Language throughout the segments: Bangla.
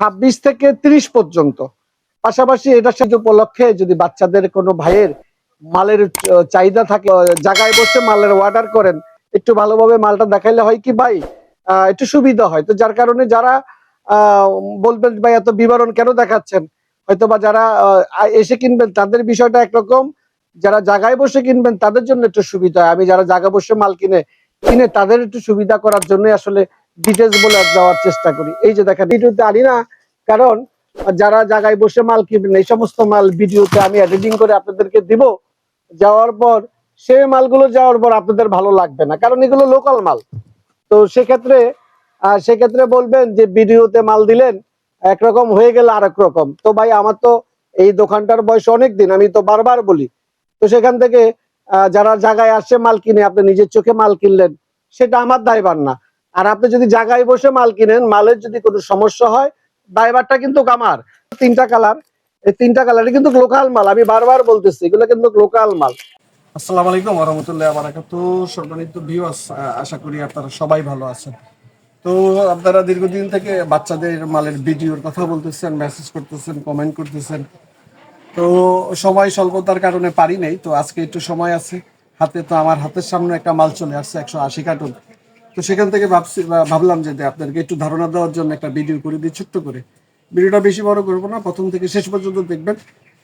ছাব্বিশ থেকে তিরিশ পর্যন্ত। পাশাপাশি এটা সাথে উপলক্ষে যদি বাচ্চাদের কোনো ভাইয়ের মালের চাহিদা থাকে জায়গায় বসে মালের অর্ডার করেন, একটু ভালোভাবে মালটা দেখাইলে হয় কি ভাই একটু সুবিধা হয়। তো যার কারণে যারা বলবেন ভাই এত বিবরণ কেন দেখাচ্ছেন? হয়তো বা যারা এসে কিনবেন, তাদের বিষয়টা একরকম। যারা জায়গায় বসে কিনবেন, তাদের জন্য একটু সুবিধা হয়। আমি যারা জায়গা বসে মাল কিনে কিনে তাদের একটু সুবিধা করার জন্য আসলে ডিটেলস বলে দেওয়ার চেষ্টা করি। এই যে দেখেন ভিডিওতে আনি না, কারণ যারা জায়গায় বসে মাল কিনবেন, এই সমস্ত মাল ভিডিওতে আমি এডিটিং করে আপনাদেরকে দিব। যাওয়ার পর, সেই মালগুলো যাওয়ার পর আপনাদের ভালো লাগবে না, কারণ এগুলো লোকাল মাল। তো সেক্ষেত্রে সেক্ষেত্রে বলবেন যে ভিডিওতে মাল দিলেন, একরকম হয়ে গেল আরেক রকম। তো ভাই, আমার তো এই দোকানটার বয়স অনেক দিন, আমি তো বারবার বলি। তো সেখান থেকে যারা জায়গায় আসে মাল কিনে, আপনি নিজের চোখে মাল কিনলেন, সেটা আমার দায়বার না। আর আপনি যদি জায়গায় বসে মাল কিনেন, মালের যদি কোনো সমস্যা হয় দায়বারটা কিন্তু আমার তিনটা কালার। এই তিনটা কালার কিন্তু লোকাল মাল। আমি বারবার বলতেছি, এগুলো কিন্তু লোকাল মাল। আসসালামু আলাইকুম ওরহমতুল্লাহ বারাকাতু সম্মানিত ভিউয়ার্স আশা করি আপনারা সবাই ভালো আছেন। তো আপনারা দীর্ঘদিন থেকে বাচ্চাদের মালের ভিডিওর কথা বলতেছেন মেসেজ করতেছেন কমেন্ট করতেছেন। তো সময় স্বল্পতার কারণে পারি নাই। তো আজকে একটু সময় আছে। হাতে তো আমার হাতের সামনে একটা মাল চলে আসছে, একশো আশি কার্টুন। তো সেখান থেকে ভাবছি ভাবলাম যে আপনাদেরকে একটু ধারণা দেওয়ার জন্য একটা ভিডিও করে দিই, ছোট্ট করে। ভিডিওটা বেশি বড় করব না, প্রথম থেকে শেষ পর্যন্ত দেখবেন।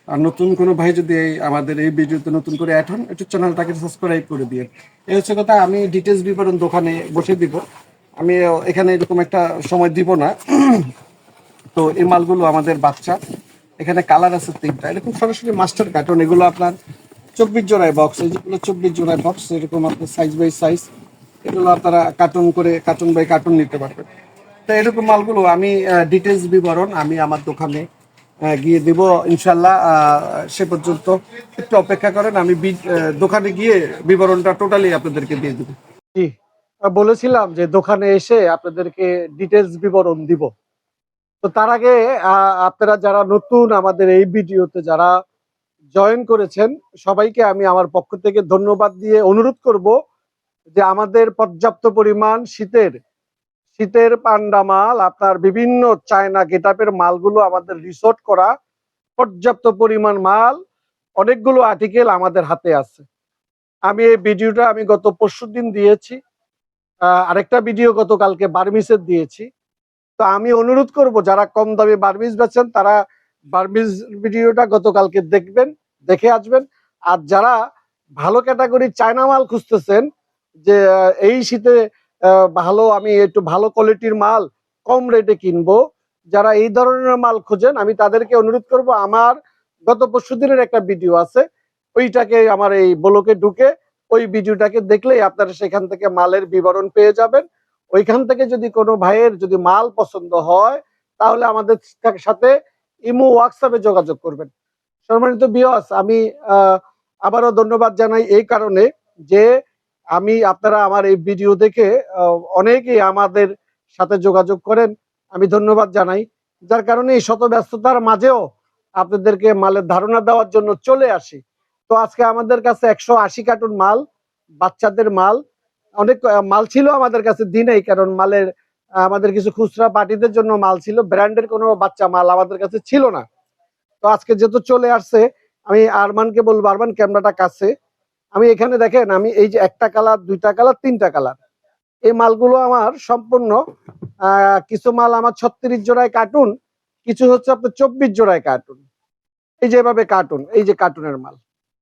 আর নতুন কোনো ভাই যদি আমাদের এই ভিডিওতে নতুন করে অ্যাড হন, একটু চ্যানেলটাকে সাবস্ক্রাইব করে দিয়ে এই হচ্ছে কথা, আমি ডিটেলস বিবরণ দোকানে বসে দিব। আমি এখানে এরকম একটা সময় দিব না। তো এই মালগুলো আমাদের বাচ্চা। এখানে কালার আছে তিনটা। এরকম সরাসরি মাস্টার কার্টন এগুলো আপনার চব্বিশ জোড়ায় বক্স এই যেগুলো চব্বিশ জোড়ায় বক্স এরকম আপনার সাইজ বাই সাইজ এগুলো আপনারা কার্টুন করে কার্টুন বাই কার্টুন নিতে পারবেন তো এরকম মালগুলো আমি ডিটেলস বিবরণ আমি আমার দোকানে গিয়ে দেব ইনশাল্লাহ সে পর্যন্ত একটু অপেক্ষা করেন, আমি দোকানে গিয়ে বিবরণটা টোটালি আপনাদেরকে দিয়ে দেবো। বলেছিলাম যে দোকানে এসে আপনাদেরকে ডিটেলস বিবরণ দিব। তো তার আগে আপনারা যারা নতুন আমাদের এই ভিডিওতে যারা জয়েন করেছেন, সবাইকে আমি আমার পক্ষ থেকে ধন্যবাদ দিয়ে অনুরোধ করব যে আমাদের পর্যাপ্ত পরিমাণ শীতের শীতের পান্ডা মাল, আপনার বিভিন্ন চায়না গেটাপের মালগুলো আমাদের রিসোর্ট করা, পর্যাপ্ত পরিমাণ মাল, অনেকগুলো আর্টিকেল আমাদের হাতে আছে। আমি এই ভিডিওটা আমি গত পরশু দিন দিয়েছি আরেকটা ভিডিও গতকালকে বার্মিসের দিয়েছি। তো আমি অনুরোধ করব, যারা কম দামে বার্মিস বেচেন, তারা বার্মিস ভিডিওটা গতকালকে দেখবেন, দেখে আসবেন। আর যারা ভালো ক্যাটাগরি চায়না মাল খুঁজতেছেন যে এই শীতে ভালো, আমি একটু ভালো কোয়ালিটির মাল কম রেটে কিনবো, যারা এই ধরনের মাল খোঁজেন, আমি তাদেরকে অনুরোধ করব, আমার গত পরশু দিনের একটা ভিডিও আছে, ওইটাকে আমার এই ব্লকে ঢুকে, ওই ভিডিওটাকে দেখলেই আপনারা সেখান থেকে মালের বিবরণ পেয়ে যাবেন। ওইখান থেকে যদি কোনো ভাইয়ের যদি মাল পছন্দ হয়, তাহলে আমাদের সাথে ইমো হোয়াটসঅ্যাপে যোগাযোগ করবেন। সম্মানিত বিয়স আমি আবারও ধন্যবাদ জানাই এই কারণে যে আমি আপনারা আমার এই ভিডিও দেখে অনেকেই আমাদের সাথে যোগাযোগ করেন। আমি ধন্যবাদ জানাই। যার কারণে এই শত ব্যস্ততার মাঝেও আপনাদেরকে মালের ধারণা দেওয়ার জন্য চলে আসি। তো আজকে আমাদের কাছে একশো আশি কার্টুন মাল, বাচ্চাদের মাল। অনেক মাল ছিল আমাদের কাছে দিনেই, কারণ মালের আমাদের কিছু খুচরা পার্টিদের জন্য মাল ছিল। ব্র্যান্ডের কোনো বাচ্চা মাল আমাদের কাছে ছিল না। তো আজকে যেহেতু চলে আসছে, আমি আরমানকে বলব, আরমান, ক্যামেরাটা কাছে। আমি এখানে দেখেন, আমি এই যে একটা কালার, দুইটা কালার, তিনটা কালার। এই মালগুলো আমার সম্পূর্ণ কিছু মাল আমার ছত্রিশ জোড়ায় কার্টুন, কিছু হচ্ছে আপনার চব্বিশ জোড়ায় কার্টুন। এই যে এভাবে কার্টুন, এই যে কার্টুনের মাল।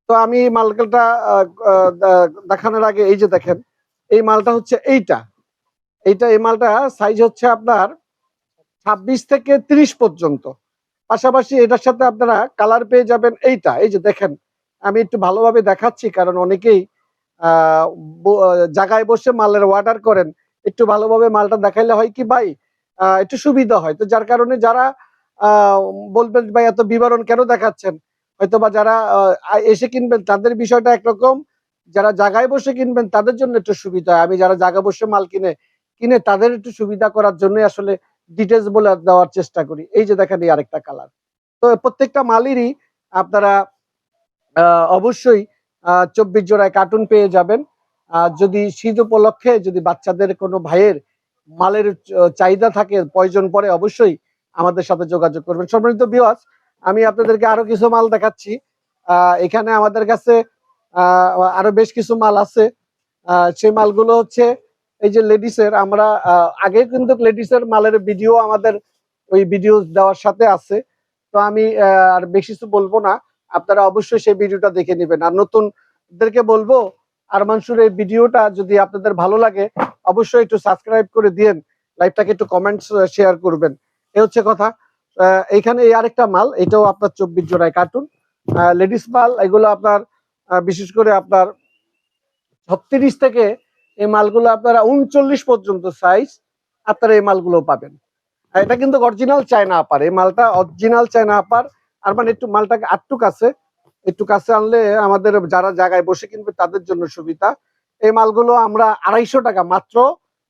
তো আমি এই মালটা দেখানোর আগে এই যে দেখেন, এই মালটা হচ্ছে এইটা। এইটা, এই মালটা সাইজ হচ্ছে আপনার ছাব্বিশ থেকে তিরিশ পর্যন্ত। পাশাপাশি এটার সাথে আপনারা কালার পেয়ে যাবেন এইটা। এই যে দেখেন আমি একটু ভালোভাবে দেখাচ্ছি, কারণ অনেকেই জায়গায় বসে মালের অর্ডার করেন, একটু ভালোভাবে মালটা দেখাইলে হয় কি ভাই একটু সুবিধা হয়। তো যার কারণে যারা বলবেন ভাই এত বিবরণ কেন দেখাচ্ছেন? হয়তো বা যারা এসে কিনবেন, তাদের বিষয়টা একরকম। যারা জায়গায় বসে কিনবেন, তাদের জন্য একটু সুবিধা হয়। আমি যারা জায়গা বসে মাল কিনে কিনে তাদের একটু সুবিধা করার জন্য আসলে ডিটেলস বলে দেওয়ার চেষ্টা করি। এই যে দেখেন এই আরেকটা কালার তো প্রত্যেকটা মালেরই আপনারা অবশ্যই চব্বিশ জোড়ায় কার্টুন পেয়ে যাবেন। যদি শীত উপলক্ষে যদি বাচ্চাদের কোনো ভাইয়ের মালের চাহিদা থাকে, প্রয়োজন পড়ে, অবশ্যই আমাদের সাথে যোগাযোগ করবেন। সম্মানিত বিওয়াস আমি আপনাদেরকে আরও কিছু মাল দেখাচ্ছি। এখানে আমাদের কাছে আরও বেশ কিছু মাল আছে। সেই মালগুলো হচ্ছে, এই যে লেডিসের আমরা আগে কিন্তু লেডিসের মালের ভিডিও আমাদের ওই ভিডিও দেওয়ার সাথে আছে। তো আমি আর বেশি কিছু বলব না। আপনারা অবশ্যই সেই ভিডিওটা দেখে নেবেন। আর নতুনদেরকে বলব আর মানুষের এই ভিডিওটা যদি আপনাদের ভালো লাগে, অবশ্যই একটু সাবস্ক্রাইব করে দিয়েন, লাইভটাকে একটু কমেন্টস শেয়ার করবেন। এ হচ্ছে কথা। এইখানে এই আরেকটা মাল, এটাও আপনার চব্বিশ জোড়ায় কার্টুন লেডিস মাল, এগুলো আপনার বিশেষ করে আপনার ছত্রিশ থেকে এই মালগুলো আপনারা উনচল্লিশ পর্যন্ত সাইজ আপনারা এই মালগুলো পাবেন। এটা কিন্তু অরিজিনাল চায়না আপার এই মালটা অরিজিনাল চায়না আপার আর মানে একটু মালটাকে আটটু কাছে, একটু কাছে আনলে আমাদের যারা জায়গায় বসে কিনবে তাদের জন্য সুবিধা। এই মালগুলো আমরা আড়াইশো টাকা, মাত্র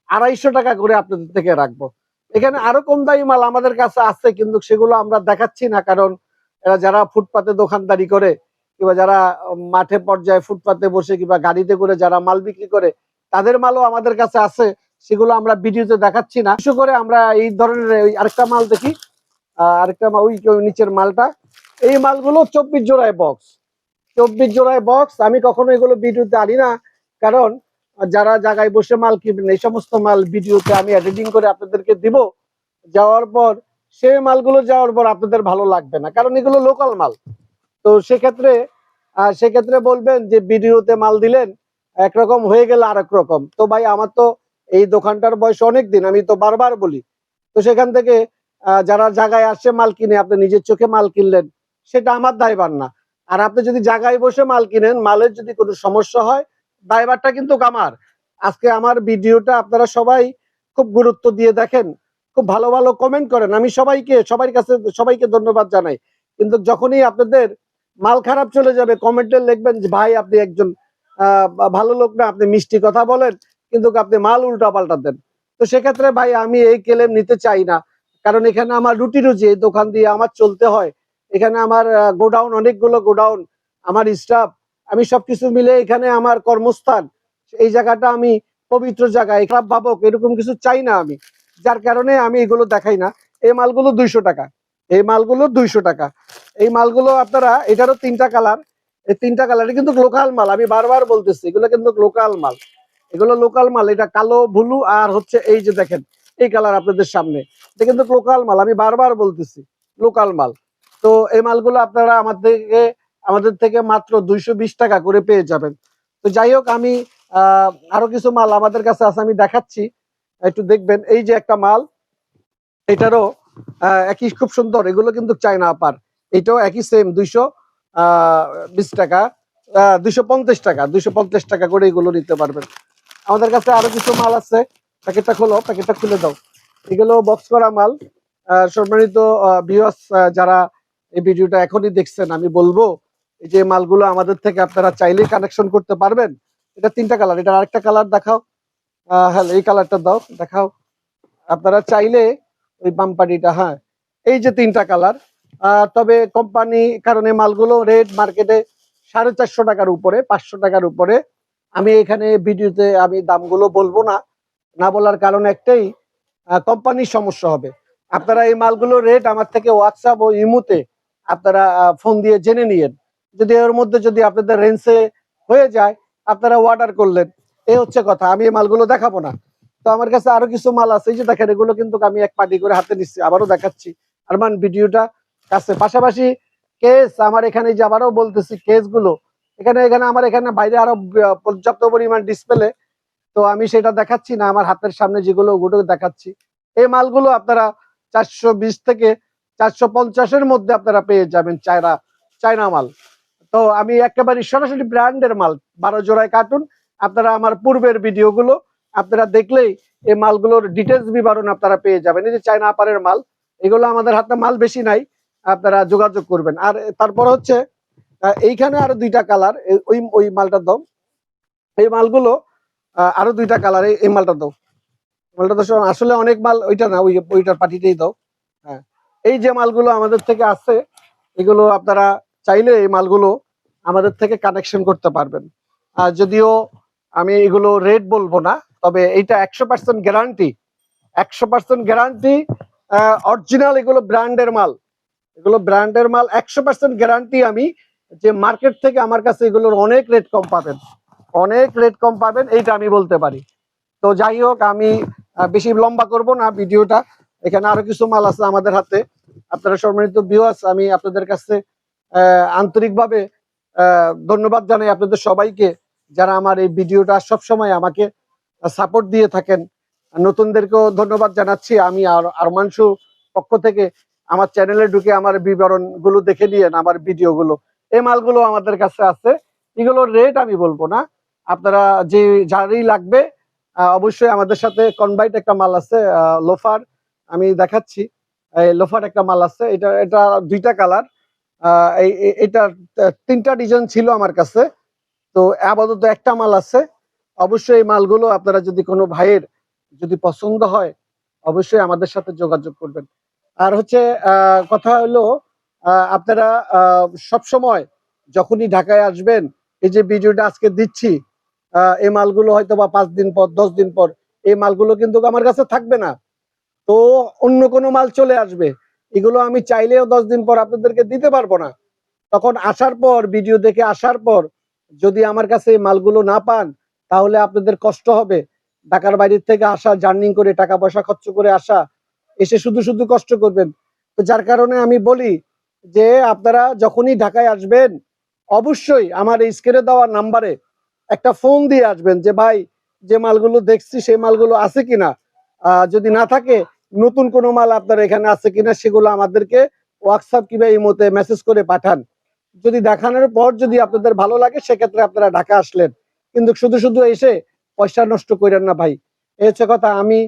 আড়াইশো টাকা করে আপনাদের থেকে রাখব। এখানে আরও কম দামি মাল আমাদের কাছে আছে, কিন্তু সেগুলো আমরা দেখাচ্ছি না, কারণ এরা যারা ফুটপাতে দোকানদারি করে, কিংবা যারা মাঠে পর্যায়ে ফুটপাতে বসে কিংবা গাড়িতে করে যারা মাল বিক্রি করে, তাদের মালও আমাদের কাছে আছে, সেগুলো আমরা ভিডিওতে দেখাচ্ছি না। বিশেষ করে আমরা এই ধরনের আরেকটা মাল দেখি আরেকটা ওই নিচের মালটা। এই মালগুলো চব্বিশ জোড়ায় বক্স চব্বিশ জোড়ায় বক্স আমি কখনো এগুলো ভিডিওতে আনি না। কারণ যারা জায়গায় বসে মাল কিনবেন, এই সমস্ত মাল ভিডিওতে আমি এডিটিং করে আপনাদেরকে দিব। যাওয়ার পর, সেই মালগুলো যাওয়ার পর আপনাদের ভালো লাগবে না। কারণ এগুলো লোকাল মাল। তো সেক্ষেত্রে সেক্ষেত্রে বলবেন যে ভিডিওতে মাল দিলেন, একরকম হয়ে গেল আরেক রকম। তো ভাই, আমার তো এই দোকানটার বয়স অনেক দিন আমি তো বারবার বলি। তো সেখান থেকে যারা জায়গায় আসে মাল কিনে, আপনি নিজের চোখে মাল কিনলেন, সেটা আমার দায়বার না। আর আপনি যদি জায়গায় বসে মাল কিনেন, মালের যদি কোনো সমস্যা হয় দায়বারটা কিন্তু আমার। আজকে আমার ভিডিওটা আপনারা সবাই খুব গুরুত্ব দিয়ে দেখেন, খুব ভালো ভালো কমেন্ট করেন। আমি সবাইকে সবার কাছে, সবাইকে ধন্যবাদ জানাই। কিন্তু যখনই আপনাদের মাল খারাপ চলে যাবে কমেন্টে লিখবেন যে, ভাই, আপনি একজন ভালো লোক না, আপনি মিষ্টি কথা বলেন, কিন্তু আপনি মাল উল্টা পাল্টা দেন। তো সেক্ষেত্রে, ভাই, আমি এই কেলেম নিতে চাই না। কারণ এখানে আমার রুটি রুজি দোকান দিয়ে আমার চলতে হয়। এখানে আমার গোডাউন, অনেকগুলো গোডাউন, আমার স্টাফ আমি সবকিছু মিলে এখানে আমার কর্মস্থান। এই জায়গাটা আমি পবিত্র জায়গায় খারাপ ভাবক, এরকম কিছু চাই না আমি। যার কারণে আমি এগুলো দেখাই না। এই মালগুলো দুইশো টাকা। এই মালগুলো দুইশো টাকা। এই মালগুলো আপনারা, এটারও তিনটা কালার। এই তিনটা কালার কিন্তু লোকাল মাল, আমি বারবার বলতেছি, এগুলো কিন্তু লোকাল মাল। এগুলো লোকাল মাল, এটা কালো, ব্লু, আর হচ্ছে এই যে দেখেন, এই কালার আপনাদের সামনে। এটা কিন্তু লোকাল মাল, আমি বারবার বলতেছি লোকাল মাল। তো এই মালগুলো আপনারা আমার থেকে, আমাদের থেকে মাত্র দুইশো বিশ টাকা করে পেয়ে যাবেন। তো যাই হোক, আমি আরও কিছু মাল আমাদের কাছে আছে, আমি দেখাচ্ছি। একটু দেখবেন, এই যে একটা মাল, এটারও একই খুব সুন্দর, এগুলো কিন্তু চায়না আপার। এটাও একই সেম দুইশো বিশ টাকা দুইশো পঞ্চাশ টাকা, দুইশো পঞ্চাশ টাকা করে এগুলো নিতে পারবেন। আমাদের কাছে আরও কিছু মাল আছে, প্যাকেটটা খোলো, প্যাকেটটা খুলে দাও। এগুলো বক্স করা মাল। সম্মানিত বিয়স যারা এই ভিডিওটা এখনই দেখছেন, আমি বলব, এই যে মালগুলো আমাদের থেকে আপনারা চাইলেই কানেকশন করতে পারবেন। এটা তিনটা কালার এটা আরেকটা কালার দেখাও। হ্যাঁ এই কালারটা দাও, দেখাও। আপনারা চাইলে ওই বাম্পারিটা হ্যাঁ এই যে তিনটা কালার তবে কোম্পানি কারণে মালগুলো রেড মার্কেটে সাড়ে চারশো টাকার উপরে, পাঁচশো টাকার উপরে। আমি এখানে ভিডিওতে আমি দামগুলো বলব না। না বলার কারণ একটাই কোম্পানির সমস্যা হবে। আপনারা এই মালগুলো রেট আমার থেকে হোয়াটসঅ্যাপ ও ইমুতে আপনারা ফোন দিয়ে জেনে নিয়েন। যদি এর মধ্যে যদি আপনাদের রেঞ্জে হয়ে যায়, আপনারা অর্ডার করলেন। এই হচ্ছে কথা, আমি এই মালগুলো দেখাবো না। তো আমার কাছে আরও কিছু মাল আছে, এই যে দেখেন, এগুলো কিন্তু আমি এক পাটি করে হাতে নিচ্ছি, আবারও দেখাচ্ছি। আর মান ভিডিওটা কাছে। পাশাপাশি কেস আমার এখানে যে আবারও বলতেছি কেসগুলো। এখানে এখানে আমার এখানে বাইরে আরও পর্যাপ্ত পরিমাণ ডিসপ্লে তো আমি সেটা দেখাচ্ছি না, আমার হাতের সামনে যেগুলো ওগুলো দেখাচ্ছি। এই মালগুলো আপনারা চারশো বিশ থেকে চারশো পঞ্চাশের মধ্যে আপনারা পেয়ে যাবেন চায়না চায়না মাল। তো আমি একেবারে সরাসরি ব্র্যান্ডের মাল, বারো জোড়ায় কার্টুন। আপনারা আমার পূর্বের ভিডিওগুলো আপনারা দেখলেই এই মালগুলোর ডিটেলস বিবরণ আপনারা পেয়ে যাবেন। এই যে চায়না আপারের মাল, এগুলো আমাদের হাতে মাল বেশি নাই, আপনারা যোগাযোগ করবেন। আর তারপর হচ্ছে এইখানে আরও দুইটা কালার ওই ওই মালটার দম। এই মালগুলো আরও দুইটা কালার এই মালটা দাও। মালটা তো আসলে অনেক মাল ওইটা না, ওই ওইটার পার্টিতেই দাও। হ্যাঁ। এই যে মালগুলো আমাদের থেকে আসছে এগুলো আপনারা চাইলে এই মালগুলো আমাদের থেকে কানেকশন করতে পারবেন। আর যদিও আমি এগুলো রেট বলব না, তবে এইটা একশো পার্সেন্ট গ্যারান্টি একশো পার্সেন্ট গ্যারান্টি অরিজিনাল এগুলো ব্র্যান্ডের মাল। এগুলো ব্র্যান্ডের মাল, একশো পার্সেন্ট গ্যারান্টি আমি যে মার্কেট থেকে আমার কাছে এগুলোর অনেক রেট কম পাবেন। অনেক রেট কম পাবেন, এইটা আমি বলতে পারি। তো যাই হোক, আমি বেশি লম্বা করব না ভিডিওটা। এখানে আরও কিছু মাল আছে আমাদের হাতে। আপনারা সম্মানিত ভিউয়ার্স আমি আপনাদের কাছে আন্তরিকভাবে ধন্যবাদ জানাই আপনাদের সবাইকে যারা আমার এই ভিডিওটা সবসময় আমাকে সাপোর্ট দিয়ে থাকেন। নতুনদেরকেও ধন্যবাদ জানাচ্ছি। আমি আর আরমাংশু পক্ষ থেকে আমার চ্যানেলে ঢুকে আমার বিবরণগুলো দেখে নিয়েন, আমার ভিডিও গুলো এই মালগুলো আমাদের কাছে আছে। এগুলোর রেট আমি বলব না। আপনারা যে যারই লাগবে অবশ্যই আমাদের সাথে কনভাইট একটা মাল আছে লোফার। আমি দেখাচ্ছি। লোফার একটা মাল আছে। এটা এটা দুইটা কালার। এটা তিনটা ডিজাইন ছিল আমার কাছে। তো আপাতত একটা মাল আছে। অবশ্যই এই মালগুলো আপনারা যদি কোনো ভাইয়ের যদি পছন্দ হয়, অবশ্যই আমাদের সাথে যোগাযোগ করবেন। আর হচ্ছে কথা হলো আপনারা সব সময় যখনই ঢাকায় আসবেন, এই যে ভিডিওটা আজকে দিচ্ছি এই মালগুলো হয়তো বা পাঁচ দিন পর, দশ দিন পর এই মালগুলো কিন্তু আমার কাছে থাকবে না। তো অন্য কোনো মাল চলে আসবে। এগুলো আমি চাইলেও দশ দিন পর আপনাদেরকে দিতে পারব না। তখন আসার পর, ভিডিও দেখে আসার পর যদি আমার কাছে মালগুলো না পান, তাহলে আপনাদের কষ্ট হবে। ঢাকার বাইরের থেকে আসা, জার্নিং করে টাকা পয়সা খরচ করে আসা, এসে শুধু শুধু কষ্ট করবেন। তো যার কারণে আমি বলি যে আপনারা যখনই ঢাকায় আসবেন, অবশ্যই আমার এই স্ক্রিনে দেওয়া নাম্বারে একটা ফোন দিয়ে আসবেন যে, ভাই, যে মালগুলো দেখছি সেই মালগুলো আছে কিনা? যদি না থাকে, নতুন কোনো মাল আপনার এখানে আছে কিনা সেগুলো আমাদেরকে হোয়াটসঅ্যাপ কিংবা এই মতে মেসেজ করে পাঠান। যদি দেখানোর পর যদি আপনাদের ভালো লাগে, সেক্ষেত্রে আপনারা ঢাকা আসলেন। কিন্তু শুধু শুধু এসে পয়সা নষ্ট করেন না, ভাই। এই হচ্ছে কথা, আমি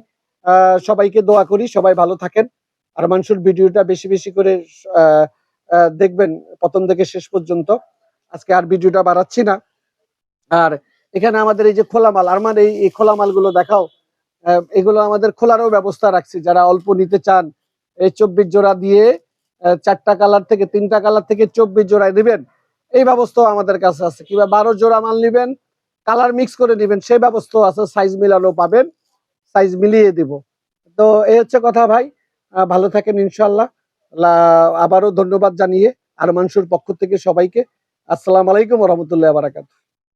সবাইকে দোয়া করি, সবাই ভালো থাকেন। আর মানুষের ভিডিওটা বেশি বেশি করে দেখবেন প্রথম থেকে শেষ পর্যন্ত। আজকে আর ভিডিওটা বাড়াচ্ছি না। আর এখানে আমাদের এই যে খোলা মাল আর মানে এই খোলা মালগুলো দেখাও এগুলো আমাদের খোলারও ব্যবস্থা রাখছি। যারা অল্প নিতে চান, এই চব্বিশ জোড়া দিয়ে চারটা কালার থেকে, তিনটা কালার থেকে চব্বিশ জোড়ায় দিবেন এই ব্যবস্থাও আমাদের কাছে আছে। কিংবা বারো জোড়া মাল নিবেন, কালার মিক্স করে নিবেন, সেই ব্যবস্থাও আছে। সাইজ মিলানো পাবেন, সাইজ মিলিয়ে দিব। তো এই হচ্ছে কথা ভাই। ভালো থাকেন ইনশাল্লাহ আবারও ধন্যবাদ জানিয়ে আর মানুষের পক্ষ থেকে সবাইকে। আসসালাম আলাইকুম রহমতুল্লাহ বারাকাত